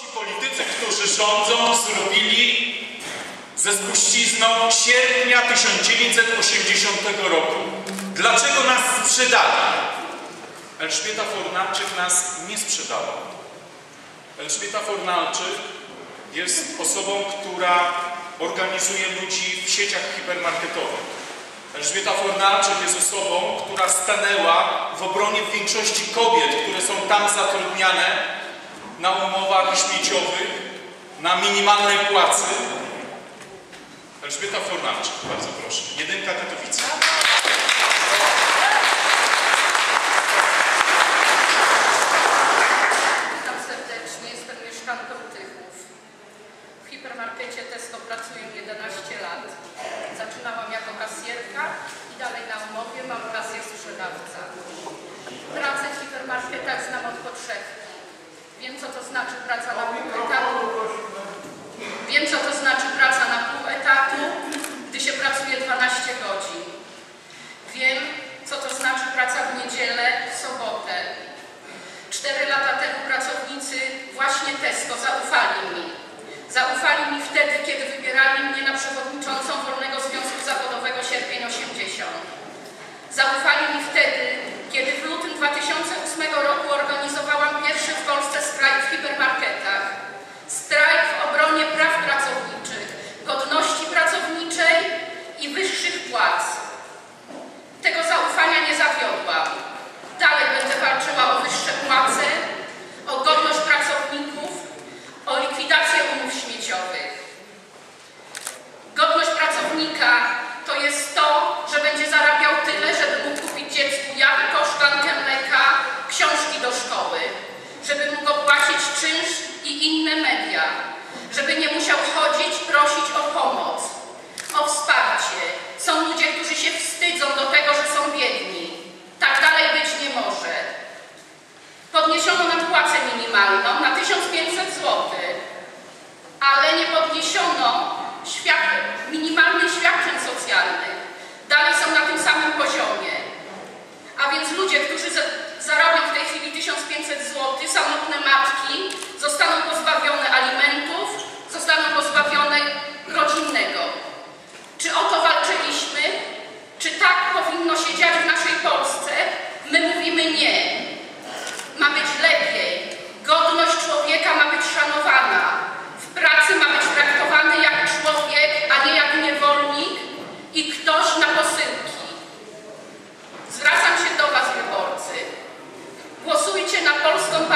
ci politycy, którzy rządzą, zrobili ze spuścizną sierpnia 1980 roku. Dlaczego nas sprzedali? Elżbieta Fornalczyk nas nie sprzedała. Elżbieta Fornalczyk jest osobą, która organizuje ludzi w sieciach hipermarketowych. Elżbieta Fornalczyk jest osobą, która stanęła w obronie większości kobiet, które są tam zatrudniane na umowach śmieciowych, na minimalnej płacy. Elżbieta Fornalczyk, bardzo proszę. Jedynka Katowice. Witam serdecznie, jestem mieszkanką Tychów. W hipermarkecie Tesco pracuję 11 lat. Zaczynałam jako kasjerka i dalej na umowie mam pasję sprzedawca. Pracę w hipermarketach znam od podszewki. Wiem, co to znaczy praca na pół etatu. Wiem, co to znaczy praca na pół etatu, gdy się pracuje 12 godzin. Wiem, co to znaczy praca w niedzielę, w sobotę. Cztery lata temu pracownicy właśnie Tesco zaufali mi. Zaufali mi wtedy, kiedy wybierali mnie na 三百几啊 na Polską